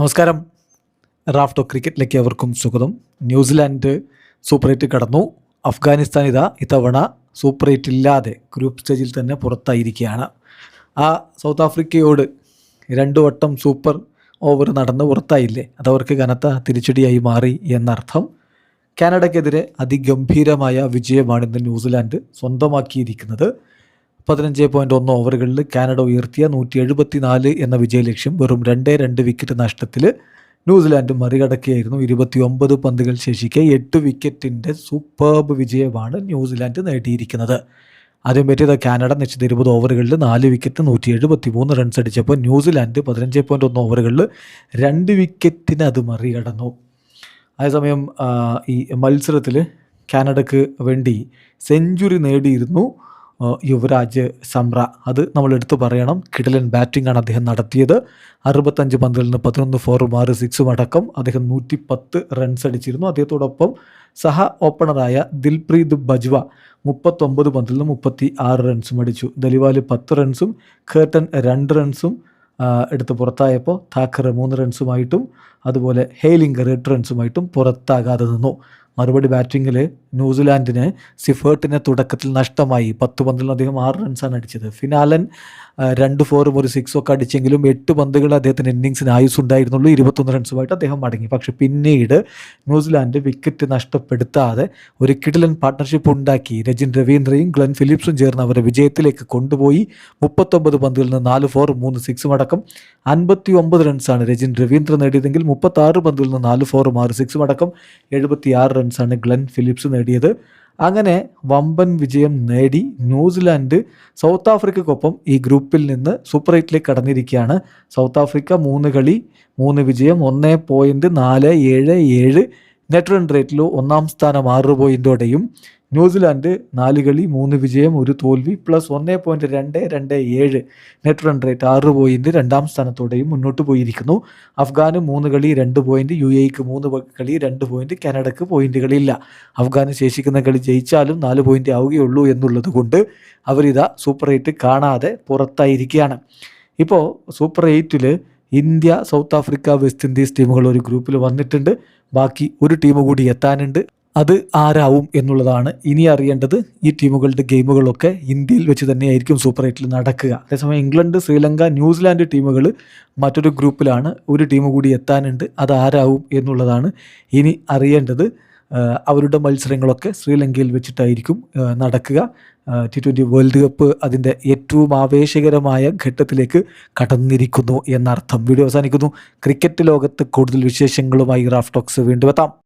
നമസ്കാരം. റാഫ്റ്റോ ക്രിക്കറ്റിലേക്ക് അവർക്കും സ്വാഗതം. ന്യൂസിലാൻഡ് സൂപ്പർ എയ്റ്റ് കടന്നു. അഫ്ഗാനിസ്ഥാൻ ഇതാ ഇത്തവണ സൂപ്പർ എയ്റ്റ് ഇല്ലാതെ ഗ്രൂപ്പ് സ്റ്റേജിൽ തന്നെ പുറത്തായിരിക്കുകയാണ്. ആ സൗത്ത് ആഫ്രിക്കയോട് രണ്ടു വട്ടം സൂപ്പർ ഓവർ നടന്ന് പുറത്തായില്ലേ? അതവർക്ക് കനത്ത തിരിച്ചടിയായി മാറി എന്നർത്ഥം. കാനഡയ്ക്കെതിരെ അതിഗംഭീരമായ വിജയമാണ് ഇന്ന് ന്യൂസിലാൻഡ് സ്വന്തമാക്കിയിരിക്കുന്നത്. പതിനഞ്ച് പോയിന്റ് ഒന്ന് ഓവറുകളിൽ കാനഡ ഉയർത്തിയ നൂറ്റി എഴുപത്തി നാല് എന്ന വിജയലക്ഷ്യം വെറും രണ്ടേ രണ്ട് വിക്കറ്റ് നഷ്ടത്തിൽ ന്യൂസിലാൻഡ് മറികടക്കുകയായിരുന്നു. ഇരുപത്തി ഒമ്പത് പന്തുകൾ ശേഷിക്കെ എട്ട് വിക്കറ്റിന്റെ സൂപ്പർബ് വിജയമാണ് ന്യൂസിലാൻഡ് നേടിയിരിക്കുന്നത്. ആദ്യം പറ്റിയത് കാനഡ നിശ്ചിത ഇരുപത് ഓവറുകളിൽ നാല് വിക്കറ്റ് നൂറ്റി എഴുപത്തി മൂന്ന് റൺസ് അടിച്ചപ്പോൾ ന്യൂസിലാൻഡ് പതിനഞ്ച് പോയിന്റ് ഒന്ന് ഓവറുകളിൽ രണ്ട് വിക്കറ്റിന് അത് മറികടന്നു. അതേസമയം ഈ മത്സരത്തിൽ കാനഡക്ക് വേണ്ടി സെഞ്ചുറി നേടിയിരുന്നു യുവരാജ് സംറ. അത് നമ്മൾ എടുത്തു പറയണം. കിടലൻ ബാറ്റിംഗ് ആണ് അദ്ദേഹം നടത്തിയത്. അറുപത്തഞ്ച് പന്തിൽ നിന്ന് പതിനൊന്ന് ഫോറും ആറ് സിക്സും അടക്കം അദ്ദേഹം നൂറ്റി പത്ത് റൺസ് അടിച്ചിരുന്നു. അദ്ദേഹത്തോടൊപ്പം സഹ ഓപ്പണറായ ദിൽപ്രീത് ബജ്വ മുപ്പത്തൊമ്പത് പന്തിൽ നിന്ന് മുപ്പത്തി ആറ് റൺസും അടിച്ചു. ദലിവാൽ പത്ത് റൺസും ഖേർട്ടൻ രണ്ട് റൺസും എടുത്ത് പുറത്തായപ്പോൾ താക്കറെ മൂന്ന് റൺസുമായിട്ടും അതുപോലെ ഹെയ്ലിംഗർ എട്ട് റൺസുമായിട്ടും പുറത്താകാതെ നിന്നു. മറുപടി ബാറ്റിങ്ങിൽ ന്യൂസിലാൻഡിന് സിഫേർട്ടിനെ തുടക്കത്തിൽ നഷ്ടമായി. പത്ത് പന്തിലധികം ആറ് റൺസാണ് അടിച്ചത്. ഫിനാലൻ രണ്ട് ഫോറും ഒരു സിക്സും ഒക്കെ അടിച്ചെങ്കിലും എട്ട് പന്തുകൾ അദ്ദേഹത്തിന് ഇന്നിങ്സിന് ആയുസ് ഉണ്ടായിരുന്നുള്ളൂ ഇരുപത്തൊന്ന് റൺസുമായിട്ട് അദ്ദേഹം മടങ്ങി. പക്ഷെ പിന്നീട് ന്യൂസിലാൻഡ് വിക്കറ്റ് നഷ്ടപ്പെടുത്താതെ ഒരു കിടിലൻ പാർട്ട്ണർഷിപ്പ് ഉണ്ടാക്കി. രജിൻ രവീന്ദ്രയും ഗ്ലെൻ ഫിലിപ്സും ചേർന്ന് അവരെ വിജയത്തിലേക്ക് കൊണ്ടുപോയി. മുപ്പത്തൊമ്പത് പന്തുകളിൽ നിന്ന് നാല് ഫോർ മൂന്ന് സിക്സും അടക്കം അൻപത്തി ഒമ്പത് റൺസാണ് രജിൻ രവീന്ദ്ര നേടിയതെങ്കിൽ മുപ്പത്താറ് പന്തുകളിൽ നിന്ന് നാല് ഫോറും ആറ് സിക്സും അടക്കം എഴുപത്തി ആറ് റൺസാണ് ഗ്ലെൻ ഫിലിപ്സ് നേടിയത്. അങ്ങനെ വമ്പൻ വിജയം നേടി ന്യൂസിലാൻഡ് സൗത്ത് ആഫ്രിക്കയ്ക്കൊപ്പം ഈ ഗ്രൂപ്പിൽ നിന്ന് സൂപ്പർ എയ്റ്റിലേക്ക് കടന്നിരിക്കുകയാണ്. സൗത്ത് ആഫ്രിക്ക മൂന്ന് കളി മൂന്ന് വിജയം ഒന്ന് പോയിന്റ് നാല് ഏഴ് ഏഴ് നെറ്റ് റൺ റേറ്റിൽ ഒന്നാം സ്ഥാനം ആറ് പോയിന്റോടെയും ന്യൂസിലാൻഡ് നാല് കളി മൂന്ന് വിജയം ഒരു തോൽവി പ്ലസ് ഒന്ന് പോയിന്റ് രണ്ട് രണ്ട് ഏഴ് നെറ്റ് റൺ റേറ്റ് ആറ് പോയിന്റ് രണ്ടാം സ്ഥാനത്തോടെയും മുന്നോട്ട് പോയിരിക്കുന്നു. അഫ്ഗാന് മൂന്ന് കളി രണ്ട് പോയിന്റ് യു എക്ക് മൂന്ന് കളി രണ്ട് പോയിന്റ് കാനഡക്ക് പോയിന്റുകളില്ല അഫ്ഗാന് ശേഷിക്കുന്ന കളി ജയിച്ചാലും നാല് പോയിന്റ് ആവുകയുള്ളൂ എന്നുള്ളത് കൊണ്ട് അവരിതാ സൂപ്പർ എയ്റ്റ് കാണാതെ പുറത്തായിരിക്കുകയാണ് ഇപ്പോൾ super എയ്റ്റിൽ India South Africa West Indies ടീമുകൾ ഒരു ഗ്രൂപ്പിൽ വന്നിട്ടുണ്ട്. ബാക്കി ഒരു ടീം കൂടി എത്താനുണ്ട്. അത് ആരാവും എന്നുള്ളതാണ് ഇനി അറിയേണ്ടത് ഈ ടീമുകളുടെ ഗെയിമുകളൊക്കെ ഇന്ത്യയിൽ വെച്ച് തന്നെയായിരിക്കും സൂപ്പർ എയ്റ്റിൽ നടക്കുക. അതേസമയം ഇംഗ്ലണ്ട് ശ്രീലങ്ക ന്യൂസിലാൻഡ് ടീമുകൾ മറ്റൊരു ഗ്രൂപ്പിലാണ്. ഒരു ടീം കൂടി എത്താനുണ്ട്. അത് ആരാവും എന്നുള്ളതാണ് ഇനി അറിയേണ്ടത്. അവരുടെ മത്സരങ്ങളൊക്കെ ശ്രീലങ്കയിൽ വെച്ചിട്ടായിരിക്കും നടക്കുക. ടി ട്വന്റി വേൾഡ് കപ്പ് അതിന്റെ ഏറ്റവും ആവേശകരമായ ഘട്ടത്തിലേക്ക് കടന്നിരിക്കുന്നു എന്നർത്ഥം. വീഡിയോ അവസാനിക്കുന്നു. ക്രിക്കറ്റ് ലോകത്ത് കൂടുതൽ വിശേഷങ്ങളുമായി റാഫ്റ്റോക്സ് വീണ്ടും എത്താം.